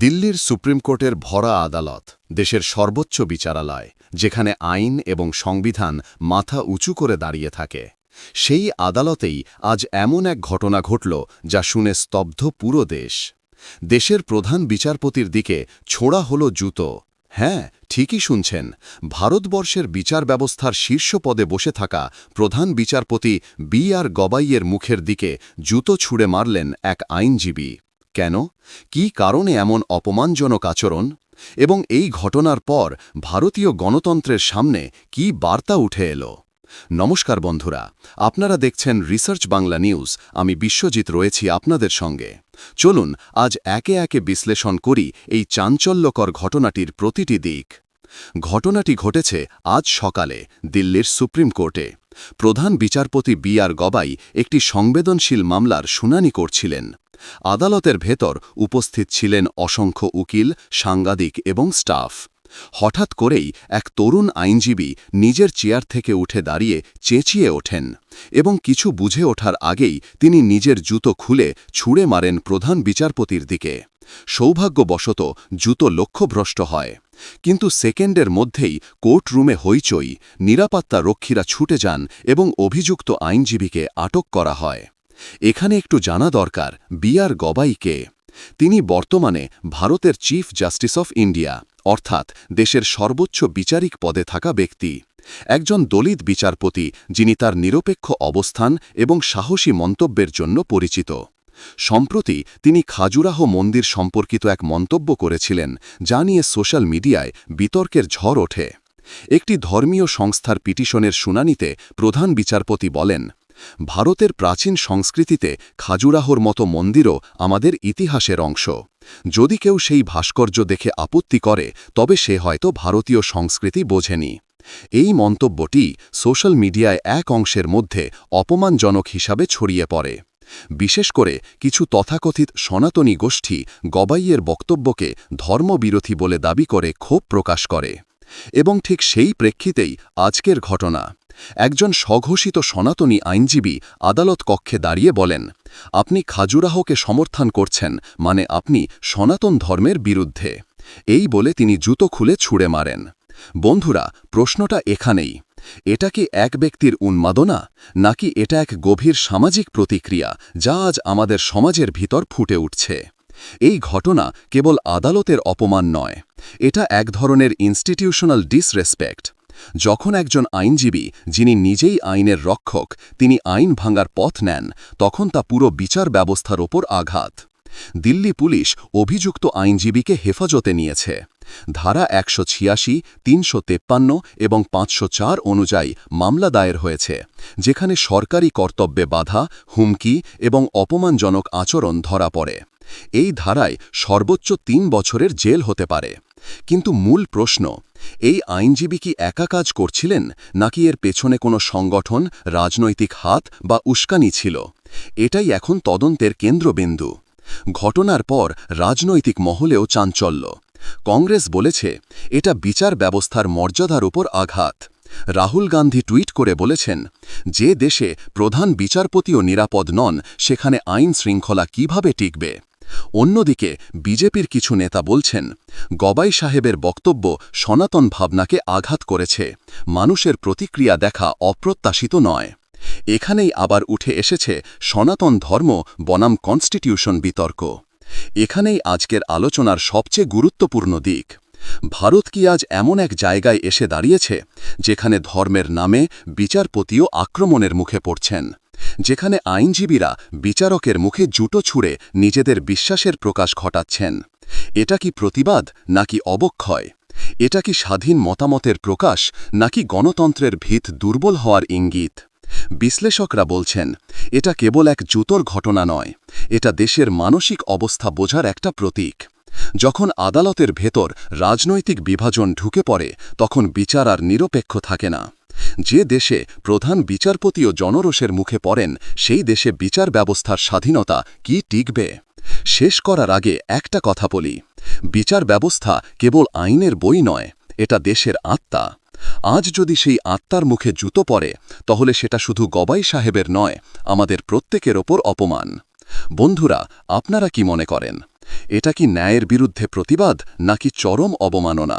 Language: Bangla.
দিল্লির সুপ্রিম কোর্টের ভরা আদালত, দেশের সর্বোচ্চ বিচারালয়, যেখানে আইন এবং সংবিধান মাথা উঁচু করে দাঁড়িয়ে থাকে। সেই আদালতেই আজ এমন এক ঘটনা ঘটল যা শুনে স্তব্ধ পুরো দেশ। দেশের প্রধান বিচারপতির দিকে ছোড়া হল জুতো। হ্যাঁ ঠিকই শুনছেন, ভারতবর্ষের বিচার ব্যবস্থার শীর্ষ পদে বসে থাকা প্রধান বিচারপতি বি আর গবাইয়ের মুখের দিকে জুতো ছুঁড়ে মারলেন এক আইনজীবী। কেন? কি কারণে এমন অপমানজনক আচরণ? এবং এই ঘটনার পর ভারতীয় গণতন্ত্রের সামনে কি বার্তা উঠে এলো? নমস্কার বন্ধুরা, আপনারা দেখছেন রিসার্চ বাংলা নিউজ। আমি বিশ্বজিৎ রয়েছি আপনাদের সঙ্গে। চলুন, আজ একে একে বিশ্লেষণ করি এই চাঞ্চল্যকর ঘটনাটির প্রতিটি দিক। ঘটনাটি ঘটেছে আজ সকালে দিল্লির সুপ্রিম কোর্টে। প্রধান বিচারপতি বি আর গবাই একটি সংবেদনশীল মামলার শুনানি করছিলেন। আদালতের ভেতর উপস্থিত ছিলেন অসংখ্য উকিল, সাংবাদিক এবং স্টাফ। হঠাৎ করেই এক তরুণ আইনজীবী নিজের চেয়ার থেকে উঠে দাঁড়িয়ে চেঁচিয়ে ওঠেন এবং কিছু বুঝে ওঠার আগেই তিনি নিজের জুতো খুলে ছুঁড়ে মারেন প্রধান বিচারপতির দিকে। সৌভাগ্যবশত জুতো লক্ষ্যভ্রষ্ট হয়। কিন্তু সেকেন্ডের মধ্যেই কোর্টরুমে হইচই, নিরাপত্তা রক্ষীরা ছুটে যান এবং অভিযুক্ত আইনজীবীকে আটক করা হয়। এখানে একটু জানা দরকার বিআর গবাইকে তিনি বর্তমানে ভারতের চিফ জাস্টিস অফ ইন্ডিয়া অর্থাৎ দেশের সর্বোচ্চ বিচারিক পদে থাকা ব্যক্তি। একজন দলিত বিচারপতি, যিনি তার নিরপেক্ষ অবস্থান এবং সাহসী মন্তব্যের জন্য পরিচিত। সম্প্রতি তিনি খাজুরাহ মন্দির সম্পর্কিত এক মন্তব্য করেছিলেন, যা নিয়ে সোশ্যাল মিডিয়ায় বিতর্কের ঝড় ওঠে। একটি ধর্মীয় সংস্থার পিটিশনের শুনানিতে প্রধান বিচারপতি বলেন ভারতের প্রাচীন সংস্কৃতিতে খাজুরাহোর মতো মন্দিরও আমাদের ইতিহাসের অংশ। যদি কেউ সেই ভাস্কর্য দেখে আপত্তি করে, তবে সে হয়তো ভারতীয় সংস্কৃতি বোঝেনি। এই মন্তব্যটি সোশ্যাল মিডিয়ায় এক অংশের মধ্যে অপমানজনক হিসাবে ছড়িয়ে পড়ে। বিশেষ করে কিছু তথাকথিত সনাতনী গোষ্ঠী গবাইয়ের বক্তব্যকে ধর্মবিরোধী বলে দাবি করে ক্ষোভ প্রকাশ করে। এবং ঠিক সেই প্রেক্ষিতেই আজকের ঘটনা। একজন স্বঘোষিত সনাতনী আইনজীবী আদালত কক্ষে দাঁড়িয়ে বলেন, আপনি খাজুরাহকে সমর্থন করছেন মানে আপনি সনাতন ধর্মের বিরুদ্ধে। এই বলে তিনি জুতো খুলে ছুঁড়ে মারেন। বন্ধুরা, প্রশ্নটা এখানেই। এটা কি এক ব্যক্তির উন্মাদনা, নাকি এটা এক গভীর সামাজিক প্রতিক্রিয়া, যা আজ আমাদের সমাজের ভিতর ফুটে উঠছে? এই ঘটনা কেবল আদালতের অপমান নয়, এটা এক ধরনের ইনস্টিটিউশনাল ডিসরেসপেক্ট যখন একজন আইনজীবী, যিনি নিজেই আইনের রক্ষক, তিনি আইন ভাঙার পথ নেন, তখন তা পুরো বিচার ব্যবস্থার ওপর আঘাত। দিল্লি পুলিশ অভিযুক্ত আইনজীবীকে হেফাজতে নিয়েছে। ধারা একশো ছিয়াশি, তিনশো তেপ্পান্ন এবং পাঁচশো চার অনুযায়ী মামলা দায়ের হয়েছে, যেখানে সরকারি কর্তব্যে বাধা, হুমকি এবং অপমানজনক আচরণ ধরা পড়ে। এই ধারায় সর্বোচ্চ তিন বছরের জেল হতে পারে। কিন্তু মূল প্রশ্ন, এই আইনজীবী কি একা কাজ করছিলেন, নাকি এর পেছনে কোনো সংগঠন, রাজনৈতিক হাত বা উস্কানি ছিল? এটাই এখন তদন্তের কেন্দ্রবিন্দু। ঘটনার পর রাজনৈতিক মহলেও চাঞ্চল্য। কংগ্রেস বলেছে, এটা বিচার ব্যবস্থার মর্যাদার উপর আঘাত। রাহুল গান্ধী টুইট করে বলেছেন, যে দেশে প্রধান বিচারপতিও নিরাপদ নন, সেখানে আইন শৃঙ্খলা কীভাবে টিকবে? অন্যদিকে, বিজেপির কিছু নেতা বলছেন, গবাই সাহেবের বক্তব্য সনাতন ভাবনাকে আঘাত করেছে, মানুষের প্রতিক্রিয়া দেখা অপ্রত্যাশিত নয়। এখানেই আবার উঠে এসেছে সনাতন ধর্ম বনাম কনস্টিটিউশন বিতর্ক। এখানেই আজকের আলোচনার সবচেয়ে গুরুত্বপূর্ণ দিক। ভারত কি আজ এমন এক জায়গায় এসে দাঁড়িয়েছে, যেখানে ধর্মের নামে বিচারপতিও আক্রমণের মুখে পড়ছেন? যেখানে আইনজীবীরা বিচারকের মুখে জুটো ছুঁড়ে নিজেদের বিশ্বাসের প্রকাশ ঘটাচ্ছেন। এটা কি প্রতিবাদ নাকি অবক্ষয়? এটা কি স্বাধীন মতামতের প্রকাশ নাকি গণতন্ত্রের ভিত দুর্বল হওয়ার ইঙ্গিত? বিশ্লেষকরা বলছেন, এটা কেবল এক জুতোর ঘটনা নয়, এটা দেশের মানসিক অবস্থা বোঝার একটা প্রতীক। যখন আদালতের ভেতর রাজনৈতিক বিভাজন ঢুকে পড়ে, তখন বিচার আর নিরপেক্ষ থাকে না। যে দেশে প্রধান বিচারপতিও জনরোষের মুখে পড়েন, সেই দেশে বিচার ব্যবস্থার স্বাধীনতা কি টিকবে? শেষ করার আগে একটা কথা বলি। বিচার ব্যবস্থা কেবল আইনের বই নয়, এটা দেশের আত্মা। আজ যদি সেই আত্মার মুখে জুতো পড়ে, তাহলে সেটা শুধু গবাই সাহেবের নয়, আমাদের প্রত্যেকের ওপর অপমান। বন্ধুরা, আপনারা কি মনে করেন? এটা কি ন্যায়ের বিরুদ্ধে প্রতিবাদ, নাকি চরম অবমাননা?